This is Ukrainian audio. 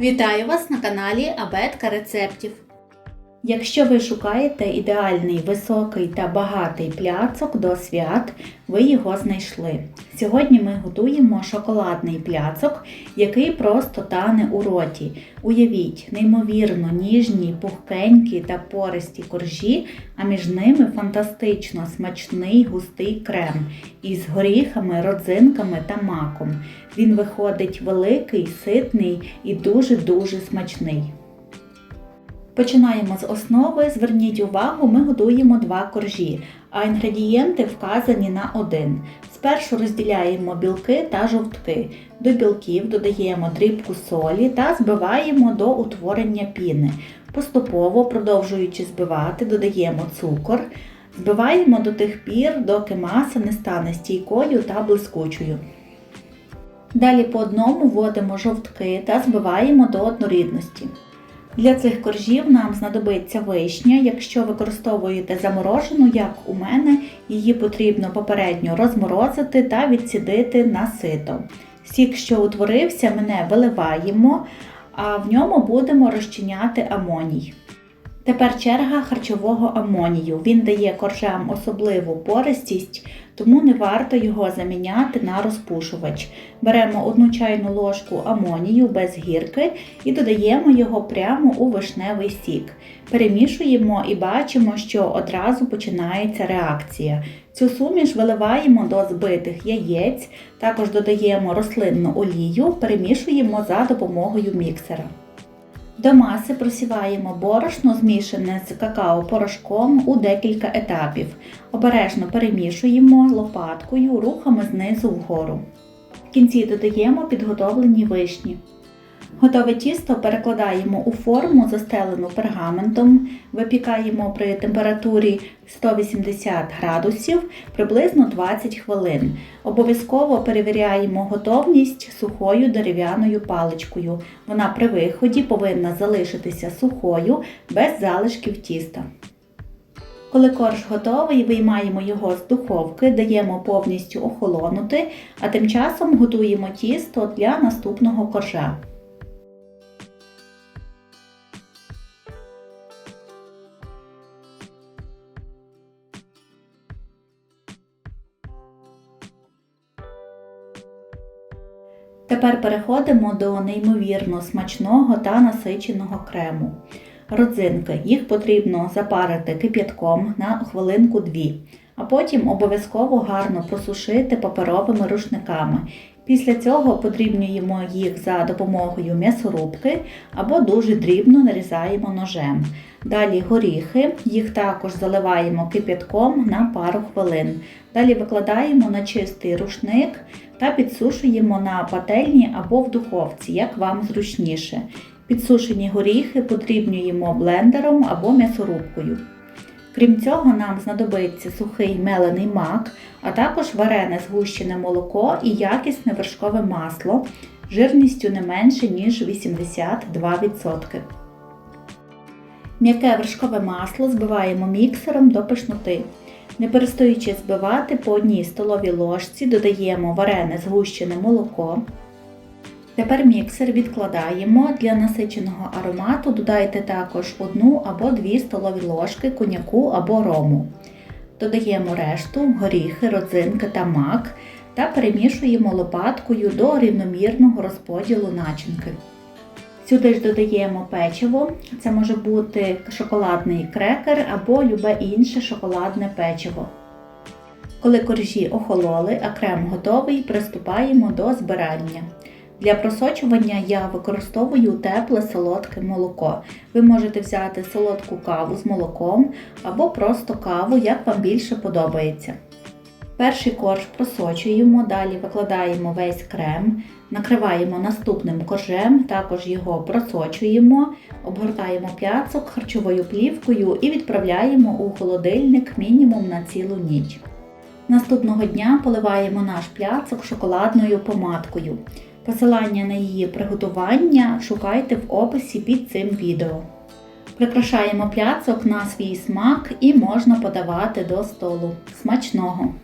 Вітаю вас на каналі Абетка рецептів. Якщо ви шукаєте ідеальний високий та багатий пляцок до свят, ви його знайшли. Сьогодні ми готуємо шоколадний пляцок, який просто тане у роті. Уявіть, неймовірно ніжні, пухкенькі та пористі коржі, а між ними фантастично смачний густий крем із горіхами, родзинками та маком. Він виходить великий, ситний і дуже-дуже смачний. Починаємо з основи. Зверніть увагу, ми готуємо два коржі, а інгредієнти вказані на один. Спершу розділяємо білки та жовтки. До білків додаємо дрібку солі та збиваємо до утворення піни. Поступово, продовжуючи збивати, додаємо цукор. Збиваємо до тих пір, доки маса не стане стійкою та блискучою. Далі по одному вводимо жовтки та збиваємо до однорідності. Для цих коржів нам знадобиться вишня. Якщо використовуєте заморожену, як у мене, її потрібно попередньо розморозити та відсідити на сито. Сік, що утворився, ми не виливаємо, а в ньому будемо розчиняти амоній. Тепер черга харчового амонію. Він дає коржам особливу пористість, тому не варто його заміняти на розпушувач. Беремо одну чайну ложку амонію без гірки і додаємо його прямо у вишневий сік. Перемішуємо і бачимо, що одразу починається реакція. Цю суміш виливаємо до збитих яєць, також додаємо рослинну олію, перемішуємо за допомогою міксера. До маси просіваємо борошно, змішане з какао-порошком у декілька етапів. Обережно перемішуємо лопаткою рухами знизу вгору. В кінці додаємо підготовлені вишні. Готове тісто перекладаємо у форму, застелену пергаментом, випікаємо при температурі 180 градусів приблизно 20 хвилин. Обов'язково перевіряємо готовність сухою дерев'яною паличкою. Вона при виході повинна залишитися сухою без залишків тіста. Коли корж готовий, виймаємо його з духовки, даємо повністю охолонути, а тим часом готуємо тісто для наступного коржа. Тепер переходимо до неймовірно смачного та насиченого крему. Родзинки. Їх потрібно запарити кип'ятком на хвилинку-дві, а потім обов'язково гарно просушити паперовими рушниками. Після цього подрібнюємо їх за допомогою м'ясорубки або дуже дрібно нарізаємо ножем. Далі горіхи, їх також заливаємо кип'ятком на пару хвилин. Далі викладаємо на чистий рушник та підсушуємо на пательні або в духовці, як вам зручніше. Підсушені горіхи подрібнюємо блендером або м'ясорубкою. Крім цього, нам знадобиться сухий мелений мак, а також варене згущене молоко і якісне вершкове масло жирністю не менше, ніж 82%. М'яке вершкове масло збиваємо міксером до пишноти. Не перестаючи збивати по одній столовій ложці, додаємо варене згущене молоко. Тепер міксер відкладаємо. Для насиченого аромату додайте також 1 або 2 столові ложки коньяку або рому. Додаємо решту, горіхи, родзинки та мак та перемішуємо лопаткою до рівномірного розподілу начинки. Сюди ж додаємо печиво, це може бути шоколадний крекер або любе інше шоколадне печиво. Коли коржі охололи, а крем готовий, приступаємо до збирання. Для просочування я використовую тепле солодке молоко. Ви можете взяти солодку каву з молоком або просто каву, як вам більше подобається. Перший корж просочуємо, далі викладаємо весь крем, накриваємо наступним коржем, також його просочуємо, обгортаємо п'яцок харчовою плівкою і відправляємо у холодильник мінімум на цілу ніч. Наступного дня поливаємо наш пляцок шоколадною помадкою. Посилання на її приготування шукайте в описі під цим відео. Прикрашаємо пляцок на свій смак і можна подавати до столу. Смачного!